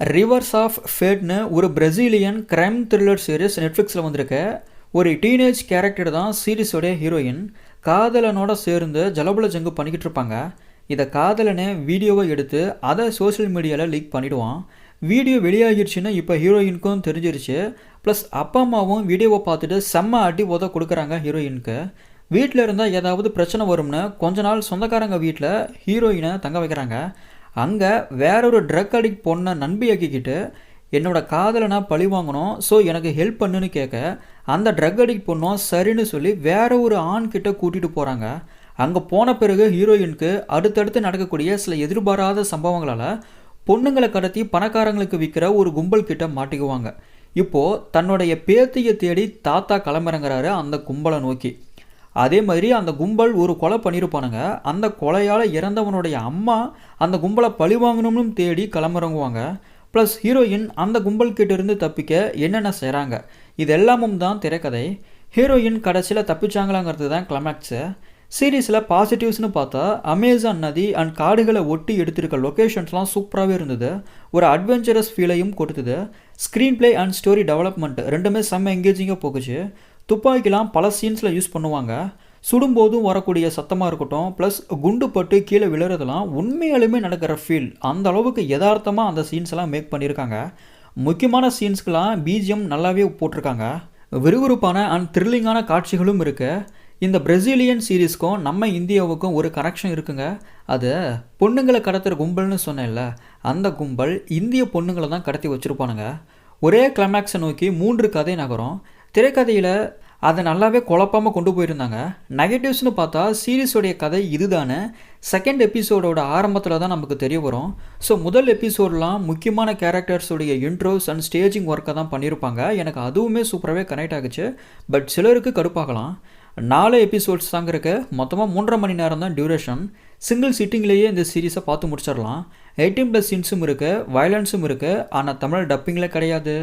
Reverse of ஃபேட்னு ஒரு Brazilian crime thriller series நெட்ஃப்ளிக்ஸில் வந்திருக்க. ஒரு டீனேஜ் கேரக்டர் தான் சீரீஸோடைய ஹீரோயின் காதலனோட சேர்ந்து ஜலபுல ஜங்கு பண்ணிக்கிட்டு இருப்பாங்க. இதை காதலனே வீடியோவை எடுத்து அதை சோஷியல் மீடியாவில் லீக் பண்ணிவிடுவான் வீடியோ வெளியாகிடுச்சுன்னு இப்போ ஹீரோயினுக்கும் தெரிஞ்சிருச்சு. ப்ளஸ் அப்பா அம்மாவும் வீடியோவை பார்த்துட்டு செம்ம அடி உத கொடுக்குறாங்க ஹீரோயினுக்கு வீட்டில் இருந்தால் ஏதாவது பிரச்சனை வரும்னு கொஞ்ச நாள் சொந்தக்காரங்க வீட்டில் ஹீரோயினை தங்க வைக்கிறாங்க. அங்கே வேறொரு ட்ரக் அடிக்ட் பொண்ணை நண்பியாக்கிக்கிட்டு என்னோட காதலை நான் பழி வாங்கணும் ஸோ எனக்கு ஹெல்ப் பண்ணுன்னு கேட்க அந்த ட்ரக் அடிக்ட் பொண்ணும் சரின்னு சொல்லி வேற ஒரு ஆண் கிட்ட கூட்டிகிட்டு போகிறாங்க அங்கே போன பிறகு ஹீரோயினுக்கு அடுத்தடுத்து நடக்கக்கூடிய சில எதிர்பாராத சம்பவங்களால் பொண்ணுங்களை கடத்தி பணக்காரங்களுக்கு விற்கிற ஒரு கும்பல் கிட்ட மாட்டிக்குவாங்க. இப்போது தன்னுடைய பேத்தியை தேடி தாத்தா கிளம்பிறங்கிறாரு அந்த கும்பலை நோக்கி. அதே மாதிரி அந்த கும்பல் ஒரு கொலை பண்ணியிருப்பானுங்க அந்த கொலையால் இறந்தவனுடைய அம்மா அந்த கும்பலை பழி வாங்கணும்னு தேடி கிளம்புறங்குவாங்க. ப்ளஸ் ஹீரோயின் அந்த கும்பல் கிட்டேருந்து தப்பிக்க என்னென்ன செய்கிறாங்க இது எல்லாமும் தான் திரைக்கதை. ஹீரோயின் கடைசியில் தப்பிச்சாங்களாங்கிறது தான் கிளைமேக்ஸு சீரீஸில் பாசிட்டிவ்ஸ்னு பார்த்தா அமேசான் நதி அண்ட் காடுகளை ஒட்டி எடுத்திருக்க லொக்கேஷன்ஸ்லாம் சூப்பராகவே இருந்தது. ஒரு அட்வென்ச்சரஸ் ஃபீலையும் கொடுத்தது. Screen play and story development ரெண்டுமே செம்ம எங்கேஜிங்காக போகுச்சு. துப்பாக்கிலாம் பல சீன்ஸில் யூஸ் பண்ணுவாங்க. சுடும்போதும் வரக்கூடிய சத்தமாக இருக்கட்டும் ப்ளஸ் குண்டு பட்டு கீழே விழுறதெல்லாம் உண்மையாலுமே நடக்கிற ஃபீல் அந்த அளவுக்கு யதார்த்தமாக அந்த சீன்ஸ் எல்லாம் மேக் பண்ணியிருக்காங்க முக்கியமான சீன்ஸ்க்கெலாம் பிஜிஎம் நல்லாவே போட்டிருக்காங்க. விறுவிறுப்பான அண்ட் த்ரில்லிங்கான காட்சிகளும் இருக்கு. இந்த பிரசீலியன் சீரீஸ்க்கும் நம்ம இந்தியாவுக்கும் ஒரு கனெக்ஷன் இருக்குங்க. அது பொண்ணுங்களை கடத்துகிற கும்பல்னு சொன்னேன்ல அந்த கும்பல் இந்திய பொண்ணுங்களை தான் கடத்தி வச்சுருப்பானுங்க. ஒரே கிளைமேக்ஸை நோக்கி மூன்று கதை நகரம். திரைக்கதையில் அதை நல்லாவே குழப்பாமல் கொண்டு போயிருந்தாங்க. நெகட்டிவ்ஸ்னு பார்த்தா சீரீஸோடைய கதை இதுதானே. செகண்ட் எபிசோடோட ஆரம்பத்தில் தான் நமக்கு தெரிய வரும். ஸோ முதல் எபிசோடெலாம் முக்கியமான கேரக்டர்ஸோடைய இன்ட்ரோஸ் அண்ட் ஸ்டேஜிங் ஒர்க்கை தான் பண்ணியிருப்பாங்க. எனக்கு அதுவுமே சூப்பராகவே கனெக்ட் ஆகுச்சு. பட் சிலருக்கு கடுப்பாகலாம். நாலு எபிசோட்ஸ் தாங்க இருக்கு. மொத்தமாக மூன்றரை மணி நேரம் தான் டியூரேஷன் சிங்கிள் சிட்டிங்லேயே இந்த சீரீஸை பார்த்து முடிச்சிடலாம். எயிட்டீன் ப்ளஸ் சீன்ஸும் இருக்குது வயலன்ஸும் இருக்குது ஆனால் தமிழ் டப்பிங்கில் கிடையாது.